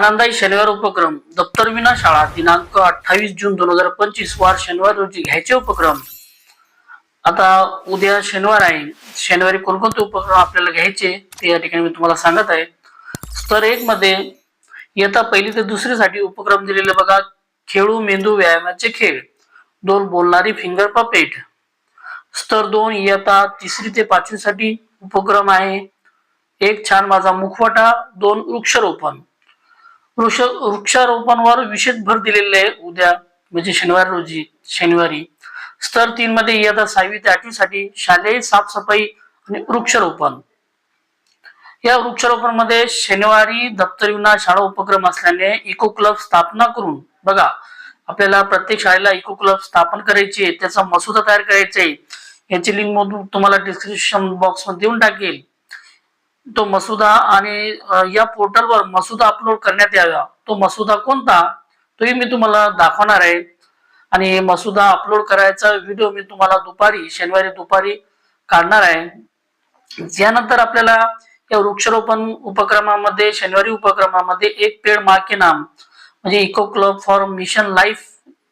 आनंदाई शनिवार उपक्रम दप्तरविना शाळा दिनांक अठ्ठावीस जून दोन हजार पंचवीस वार शनिवार रोजी घ्यायचे उपक्रम. आता उद्या शनिवार आहे. शनिवारी कोणकोणते उपक्रम आपल्याला घ्यायचे ते या ठिकाणी मी तुम्हाला सांगत आहे. स्तर एक मध्ये येता पहिली ते दुसरीसाठी उपक्रम दिलेले बघा. खेळू मेंदू व्यायामाचे खेळ. दोन बोलणारी फिंगर पपेट स्तर दोन इयता तिसरी ते पाचवीसाठी उपक्रम आहे. एक छान माझा मुखवटा. दोन वृक्षारोपण. वृक्ष वृक्षारोपणवर विशेष भर दिलेले आहे. उद्या म्हणजे शनिवार रोजी शनिवारी. स्तर तीन मध्ये इयत्ता सहावी ते आठवी साठी शालेय साफसफाई आणि वृक्षारोपण. या वृक्षारोपणमध्ये शनिवारी दप्तर विना शाळा उपक्रम असल्याने इको क्लब स्थापना करून बघा आपल्याला प्रत्येक शाळेला इको क्लब स्थापन करायची आहे त्याचा मसुदा तयार करायचा आहे. याची लिंक मधून तुम्हाला डिस्क्रिप्शन बॉक्समध्ये देऊन टाकेल. तो मसुदा आणि या पोर्टलवर मसुदा अपलोड करण्यात यावा. तो मसुदा कोणता? तोही मी तुम्हाला दाखवणार आहे. आणि मसुदा अपलोड करायचा व्हिडिओ मी तुम्हाला दुपारी शनिवारी दुपारी काढणार आहे. यानंतर आपल्याला या वृक्षारोपण उपक्रमामध्ये शनिवारी उपक्रमामध्ये एक पेड मा के नाम म्हणजे eco club for mission life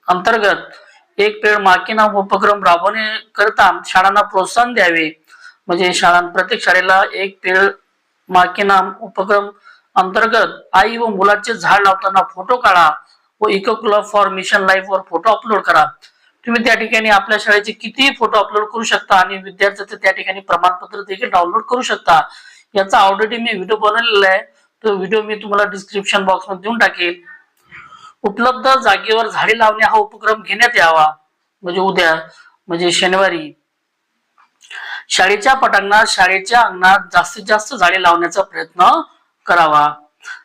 अंतर्गत एक पेड मा के नाम उपक्रम राबवण्याकरता शाळांना प्रोत्साहन द्यावे. म्हणजे शाळां प्रत्येक शाळेला एक पेळ मा नाम उपक्रम अंतर्गत आई व मुलाचे झाड लावताना फोटो काढा व eco club for mission life वर फोटो अपलोड करा. तुम्ही त्या ठिकाणी आपल्या शाळेचे कितीही फोटो अपलोड करू शकता आणि विद्यार्थ्याचे त्या ठिकाणी प्रमाणपत्र देखील डाउनलोड करू शकता. याचा ऑलरेडी मी व्हिडिओ बनवलेला आहे. तो व्हिडिओ मी तुम्हाला डिस्क्रिप्शन बॉक्समध्ये देऊन टाकेल. उपलब्ध जागेवर झाडे लावणे हा उपक्रम घेण्यात यावा. म्हणजे उद्या म्हणजे शनिवारी. शाळेच्या पटांगणात शाळेच्या अंगणात जास्तीत जास्त झाडे लावण्याचा प्रयत्न करावा.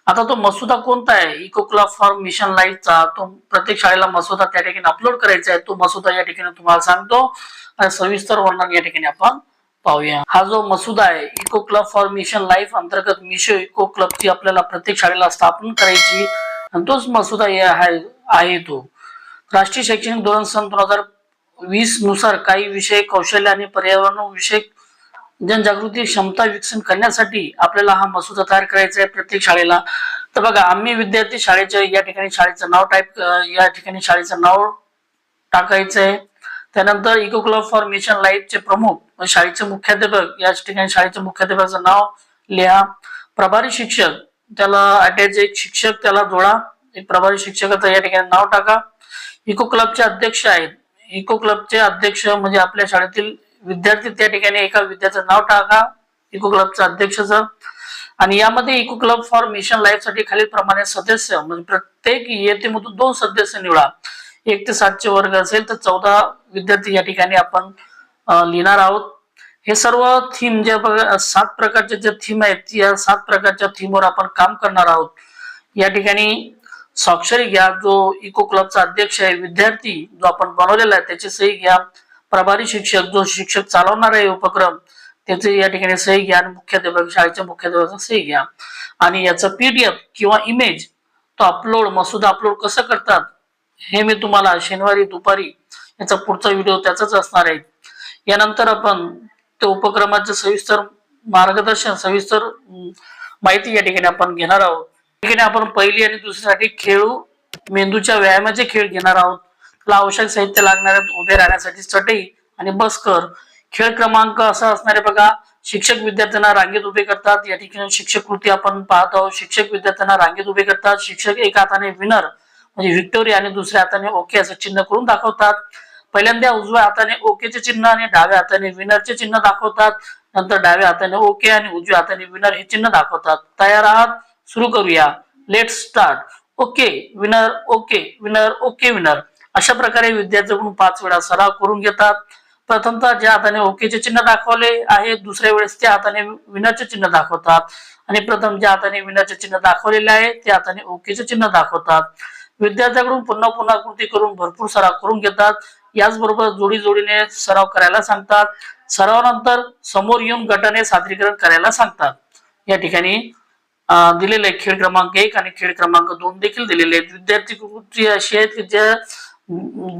आता तो मसुदा कोणता आहे? इको क्लब फॉर मिशन लाईफचा तो प्रत्येक शाळेला मसुदा त्या ठिकाणी अपलोड करायचा आहे. तो मसुदा या ठिकाणी तुम्हाला सांगतो. आणि सविस्तर वर्णन या ठिकाणी आपण पाहूया. हा जो मसुदा आहे eco club for mission life अंतर्गत मिशो इको क्लबची आपल्याला प्रत्येक शाळेला स्थापन करायची. आणि तोच मसुदा आहे आहे तो. राष्ट्रीय शैक्षणिक धोरण सन दोन हजार वीसनुसार काही विषय कौशल्य आणि पर्यावरण विषयक जनजागृती क्षमता विकसन करण्यासाठी आपल्याला हा मसुदा तयार करायचा आहे प्रत्येक शाळेला. तर बघा आम्ही विद्यार्थी शाळेचे या ठिकाणी शाळेचं नाव टाईप या ठिकाणी शाळेचं नाव टाकायचं आहे त्यानंतर इको क्लब फॉर मिशन लाईफचे प्रमुख शाळेचे मुख्याध्यापक या ठिकाणी शाळेचे मुख्याध्यापकाचं नाव लिहा. प्रभारी शिक्षक त्याला अटॅच एक शिक्षक त्याला जोडा. एक प्रभारी शिक्षकाचं या ठिकाणी नाव टाका. इको क्लबचे अध्यक्ष आहेत इको क्लबचे अध्यक्ष म्हणजे आपल्या शाळेतील विद्यार्थी त्या ठिकाणी एका विद्यार्थ्याचं नाव टाका इको क्लबचा अध्यक्षचं आणि यामध्ये इको क्लब फॉर मिशन लाईफसाठी खालील प्रमाणे सदस्य म्हणजे प्रत्येक इयत्तेमधून दोन सदस्य निवडा. एक ते सातचे वर्ग असेल तर चौदा विद्यार्थी या ठिकाणी आपण लिहिणार आहोत. हे सर्व थीम जे सात प्रकारच्या ज्या थीम आहेत या सात प्रकारच्या थीमवर आपण काम करणार आहोत. या ठिकाणी स्वाक्षरी घ्या. जो इको क्लबचा अध्यक्ष आहे विद्यार्थी जो आपण बनवलेला आहे त्याची सही घ्या. प्रभारी शिक्षक जो शिक्षक चालवणार आहे उपक्रम त्याचे या ठिकाणी सही घ्या आणि मुख्याध्यापक शाळेच्या मुख्याध्यापकाचा सही घ्या. आणि याचा पीडीएफ किंवा इमेज तो अपलोड मसुदा अपलोड कसं करतात हे मी तुम्हाला शनिवारी दुपारी याचा पुढचा व्हिडिओ त्याचाच असणार आहे. यानंतर आपण त्या उपक्रमाचे सविस्तर मार्गदर्शन सविस्तर माहिती या ठिकाणी आपण घेणार आहोत. आपण पहिली आणि दुसरीसाठी खेळू मेंदूच्या व्यायामाचे खेळ घेणार आहोत. तुला आवश्यक साहित्य लागणार उभे राहण्यासाठी चटई आणि बसकर खेळ क्रमांक असा असणारे बघा शिक्षक विद्यार्थ्यांना रांगेत उभे करतात. या ठिकाणी शिक्षक कृती आपण पाहत आहोत. शिक्षक विद्यार्थ्यांना रांगेत उभे करतात. शिक्षक एका हाताने विनर म्हणजे व्हिक्टोरिया आणि दुसऱ्या हाताने ओके असं चिन्ह करून दाखवतात. पहिल्यांदा उजव्या हाताने ओकेचे चिन्ह आणि डाव्या हाताने विनरचे चिन्ह दाखवतात. नंतर डाव्या हाताने ओके आणि उजव्या हाताने विनर हे चिन्ह दाखवतात. तयार आहात? सुरू करूया. Let start okay winner okay winner okay winner अशा प्रकारे विद्यार्थ्यांकडून पाच वेळा सराव करून घेतात. प्रथमतः ज्या हाताने ओकेचे चिन्ह दाखवले आहे दुसऱ्या वेळेस त्या हाताने विनरचे चिन्ह दाखवतात. आणि प्रथम ज्या हाताने विनरचे चिन्ह दाखवलेले आहे त्या हाताने ओकेचे चिन्ह दाखवतात. विद्यार्थ्याकडून पुन्हा पुन्हा कृती करून भरपूर सराव करून घेतात. याचबरोबर जोडी जोडीने सराव करायला सांगतात. सरावानंतर समोर येऊन गटाने सादरीकरण करायला सांगतात. या ठिकाणी दिलेले आहे खेळ क्रमांक एक आणि खेळ क्रमांक दोन देखील दिलेले आहेत. विद्यार्थी कृती अशी आहेत की ज्या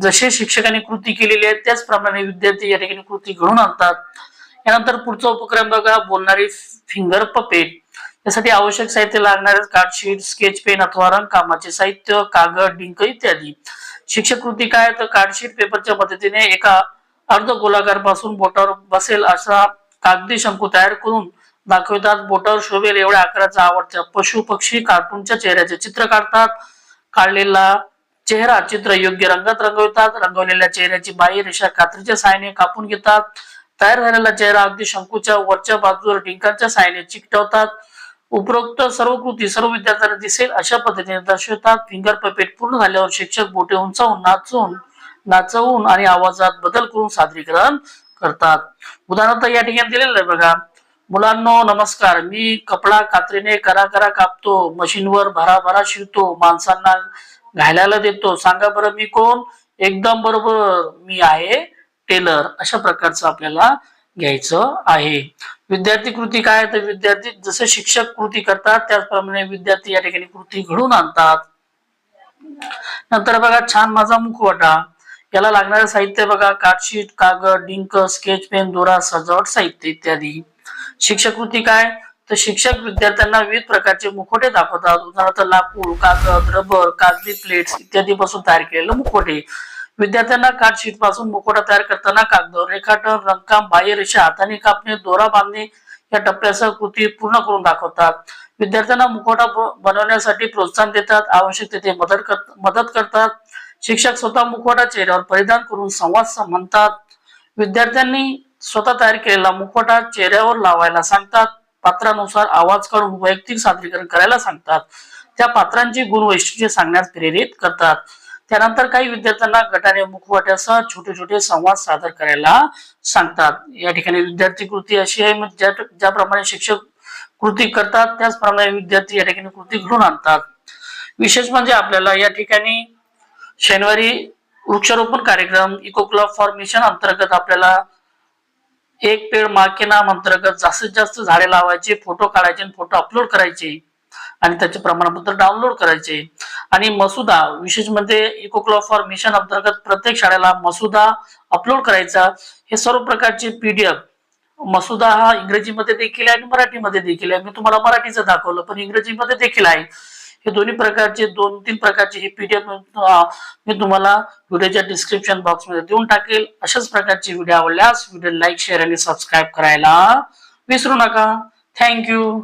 जसे शिक्षकांनी कृती केलेली आहे त्याचप्रमाणे विद्यार्थी या ठिकाणी कृती घडून आणतात. यानंतर पुढचा उपक्रम बघा बोलणारी फिंगर पपेट यासाठी आवश्यक साहित्य लागणारे कार्डशीट स्केच पेन अथवा रंगकामाचे साहित्य कागद डिंक इत्यादी. शिक्षक कृती काय तर कार्डशीट पेपरच्या मदतीने एका अर्ध गोलाकारपासून बोटावर बसेल असा कागदी शंकू तयार करून दाखवितात. बोटावर शोभेल एवढ्या आकाराचा आवडत्या पशु पक्षी कार्टूनच्या चेहऱ्याचे चित्र काढतात. काढलेला चेहरा चित्र योग्य रंगात रंगवितात. रंगवलेल्या चेहऱ्याची बाई रेषा कात्रीच्या साहाय्याने कापून घेतात. तयार झालेला चेहरा अगदी शंकूच्या वरच्या बाजूवर डिंकांच्या साहाय्याने चिकटवतात. उपरोक्त सर्व कृती सर्व विद्यार्थ्यांना दिसेल अशा पद्धतीने दर्शवतात. फिंगर पपेट पूर्ण झाल्यावर शिक्षक बोटे उंचावून नाचून नाचवून आणि आवाजात बदल करून सादरीकरण करतात. उदाहरणार्थ या ठिकाणी दिलेलं आहे बघा. मुलांनो नमस्कार. मी कपडा कात्रीने करा करा कापतो मशीनवर भरा भरा शिवतो माणसांना घालायला देतो. सांगा बरं मी कोण? एकदम बरोबर मी आहे टेलर. अशा प्रकारचं आपल्याला घ्यायचं आहे. विद्यार्थी कृती काय तर विद्यार्थी जसे शिक्षक कृती करतात त्याचप्रमाणे विद्यार्थी या ठिकाणी कृती घडून आणतात. नंतर बघा छान माझा मुखवटा. याला लागणारे साहित्य बघा. कार्डशीट कागद डिंक स्केच पेन दोरा सजावट साहित्य इत्यादी. शिक्षक कृती काय? तर शिक्षक विद्यार्थ्यांना विविध प्रकारचे मुखोटे दाखवतात. उदाहरणार्थ लाकूड कागद रबर कागदी प्लेट्स इत्यादी पासून तयार केलेले मुखोटे विद्यार्थ्यांना कार्डशीटपासून मुखोटा तयार करताना कागद रेखाटन रंगकाम बाह्य रेषा हाताने कापणे दोरा बांधणे या टप्प्यासह कृती पूर्ण करून दाखवतात. विद्यार्थ्यांना मुखोटा बनवण्यासाठी प्रोत्साहन देतात आवश्यक तेथे मदत कर- मदत करतात. शिक्षक स्वतः मुखवटा चेहऱ्यावर परिधान करून संवाद म्हणतात विद्यार्थ्यांनी स्वतः तयार केलेला मुखवटा चेहऱ्यावर लावायला सांगतात. पात्रानुसार आवाज काढून वैयक्तिक सादरीकरण करायला सांगतात. त्या पात्रांची गुण वैशिष्ट्ये सांगण्यास प्रेरित करतात. त्यानंतर काही विद्यार्थ्यांना गटाने मुखवट्यासह छोटे छोटे संवाद सादर करायला सांगतात. या ठिकाणी विद्यार्थी कृती अशी आहे म्हणजे ज्या ज्याप्रमाणे शिक्षक कृती करतात त्याचप्रमाणे विद्यार्थी या ठिकाणी कृती घडून आणतात. विशेष म्हणजे आपल्याला या ठिकाणी शनिवारी वृक्षारोपण कार्यक्रम इको क्लब फॉर मिशन अंतर्गत आपल्याला एक पेड माके नाम अंतर्गत जास्तीत जास्त झाडे लावायचे फोटो काढायचे फोटो अपलोड करायचे. आणि त्याचे प्रमाणपत्र डाउनलोड करायचे. आणि मसुदा विशेष म्हणजे इको क्लॉ फॉर मिशन अंतर्गत प्रत्येक शाळेला मसुदा अपलोड करायचा. हे सर्व प्रकारचे पीडीएफ मसुदा हा इंग्रजीमध्ये देखील आहे आणि मराठीमध्ये देखील आहे. मी तुम्हाला मराठीचं दाखवलं पण इंग्रजीमध्ये देखील आहे. हे दोन्ही प्रकारचे दोन तीन प्रकारचे हे पीडीएफ मी तुम्हाला व्हिडिओच्या डिस्क्रिप्शन बॉक्समध्ये देऊन टाकेल. अशाच प्रकारचे व्हिडिओ आवडल्यास व्हिडिओ लाईक शेअर आणि सबस्क्राईब करायला विसरू नका. थँक्यू